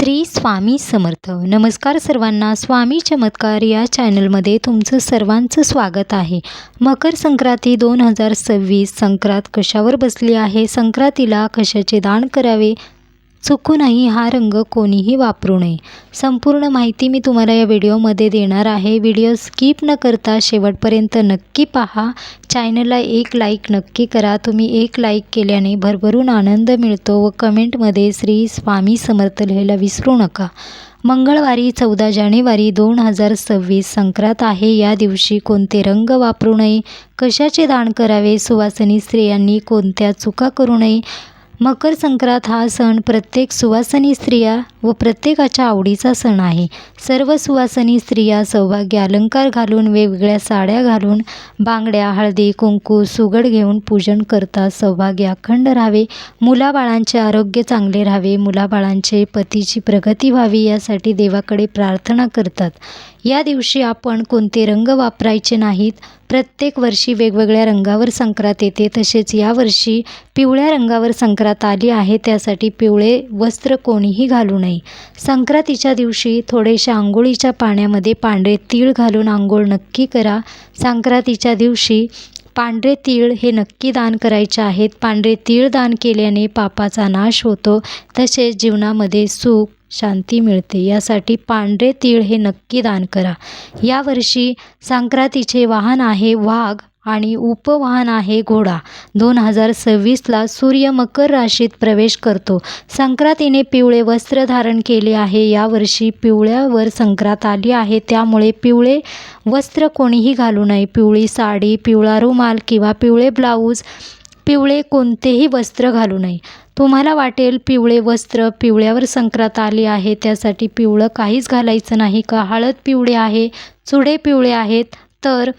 श्री स्वामी समर्थ. नमस्कार सर्वांना स्वामी चमत्कार या चॅनलमध्ये तुमचं सर्वांचं स्वागत आहे. मकर संक्रांती दोन हजार सव्वीस संक्रांत कशावर बसली आहे? संक्रांतीला कशाचे दान करावे? चुकूनही हा रंग कोणीही वापरू नये. संपूर्ण माहिती मी तुम्हाला या व्हिडिओमध्ये देणार आहे. व्हिडिओ स्किप न करता शेवटपर्यंत नक्की पहा. चॅनलला एक लाईक नक्की करा. तुम्ही एक लाईक केल्याने भरभरून आनंद मिळतो व कमेंटमध्ये श्री स्वामी समर्थ लिहायला विसरू नका. मंगळवारी चौदा जानेवारी दोन हजार सव्वीस संक्रांत आहे. या दिवशी कोणते रंग वापरू नये? कशाचे दान करावे? सुवासनी स्त्रियांनी कोणत्या चुका करू नये? मकर संक्रांत हा सण प्रत्येक सुवासनी स्त्रिया व प्रत्येकाच्या आवडीचा सण आहे. सर्व सुवासनी स्त्रिया सौभाग्य अलंकार घालून वेगवेगळ्या साड्या घालून बांगड्या हळदी कुंकू सुगड घेऊन पूजन करतात. सौभाग्य अखंड राहावे. मुलाबाळांचे आरोग्य चांगले राहावे. मुलाबाळांचे पतीची प्रगती व्हावी यासाठी देवाकडे प्रार्थना करतात. या दिवशी आपण कोणते रंग वापरायचे नाहीत? प्रत्येक वर्षी वेगवेगळ्या रंगावर संक्रांत येते. तसेच यावर्षी पिवळ्या रंगावर संक्रांत आली आहे. त्यासाठी पिवळे वस्त्र कोणीही घालू नये. संक्रांतीच्या दिवशी थोडेशा आंघोळीच्या पाण्यामध्ये पांढरे तीळ घालून आंघोळ नक्की करा. संक्रांतीच्या दिवशी पांढरे तीळ हे नक्की दान करायचे आहेत. पांढरे तीळ दान केल्याने पापाचा नाश होतो. तसेच जीवनामध्ये सुख शांती मिळते. यासाठी पांढरे तीळ हे नक्की दान करा. यावर्षी संक्रांतीचे वाहन आहे वाघ आणि उपवाहन आहे घोडा. दोन हजार सव्वीसला सूर्य मकर राशीत प्रवेश करतो. संक्रांतीने पिवळे वस्त्र धारण केले आहे. यावर्षी पिवळ्यावर संक्रांत आली आहे. त्यामुळे पिवळे वस्त्र कोणीही घालू नये. पिवळी साडी पिवळा रुमाल किंवा पिवळे ब्लाऊज पिवळे कोणतेही वस्त्र घालू नये. तुम्हाला वाटेल पिवळे वस्त्र पिवळ्यावर संक्रांत आली आहे त्यासाठी पिवळं काहीच घालायचं नाही का? हळद पिवळे आहे चुडे पिवळे आहेत तर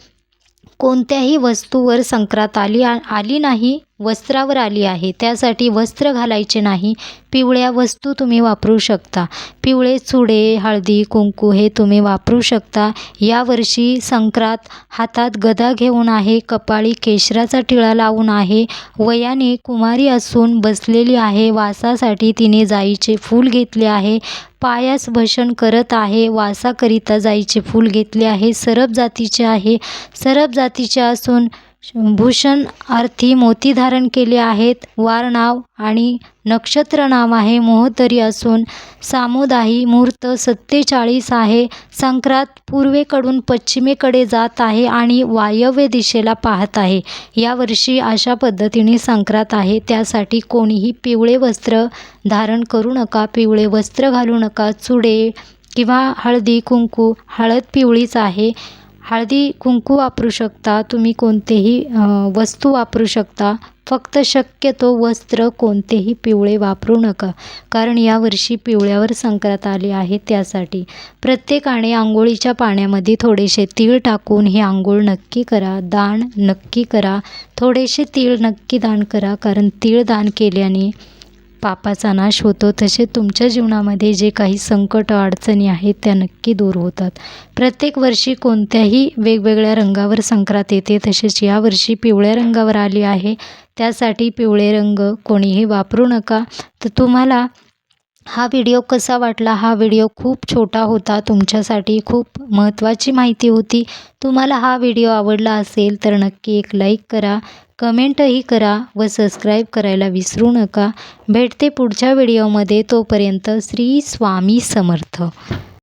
कोणत्याही वस्तूवर संक्रांत आली आली नाही? वस्त्रावर आली आहे. त्यासाठी वस्त्र घालायचे नाही. पिवळ्या वस्तू तुम्ही वापरू शकता. पिवळे चुडे हळदी कुंकू हे तुम्ही वापरू शकता. यावर्षी संक्रात हातात गदा घेऊन आहे कपाळी केशराचा टिळा लावून आहे. वयाने कुमारी असून बसलेली आहे. वासासाठी तिने जाईचे फूल घेतले आहे. पायास भषण करत आहे. वासाकरिता जाईचे फूल घेतले आहे. सरब जातीचे आहे. सरब जातीचे असून भूषण अर्थी मोती धारण केले आहेत. वार नाव आणि नक्षत्र नाव आहे. मोहतरी असून सामुदाही मुहूर्त सत्तेचाळीस आहे. संक्रांत पूर्वेकडून पश्चिमेकडे जात आहे आणि वायव्य दिशेला पाहत आहे. यावर्षी अशा पद्धतीने संक्रांत आहे. त्यासाठी कोणीही पिवळे वस्त्र धारण करू नका. पिवळे वस्त्र घालू नका. चुडे किंवा हळदी कुंकू हळद पिवळीच आहे. हळदी कुंकू वापरू शकता. तुम्ही कोणतेही वस्तू वापरू शकता. फक्त शक्यतो वस्त्र कोणतेही पिवळे वापरू नका. कारण यावर्षी पिवळ्यावर संक्रांत आली आहे त्यासाठी. प्रत्येकाने आंघोळीच्या पाण्यामध्ये थोडेसे तीळ टाकून हे आंघोळ नक्की करा. दान नक्की करा. थोडेसे तीळ नक्की दान करा. कारण तीळ दान केल्याने पापाचा नाश होतो तसे तुमच्या जीवनामध्ये जे काही संकट अडचणी आहेत त्या नक्की दूर होतात. प्रत्येक वर्षी कोणत्याही वेगवेगळ्या रंगावर संक्रांत येते तसेच यावर्षी पिवळ्या रंगावर आली आहे. त्यासाठी पिवळे रंग कोणीही वापरू नका. तर तुम्हाला हा व्हिडिओ कसा वाटला? हा व्हिडिओ खूप छोटा होता. तुमच्यासाठी खूप महत्त्वाची माहिती होती. तुम्हाला हा व्हिडिओ आवडला असेल तर नक्की एक लाईक करा. कमेंटही करा व सबस्क्राईब करायला विसरू नका. भेटते पुढच्या व्हिडिओमध्ये तोपर्यंत श्री स्वामी समर्थ.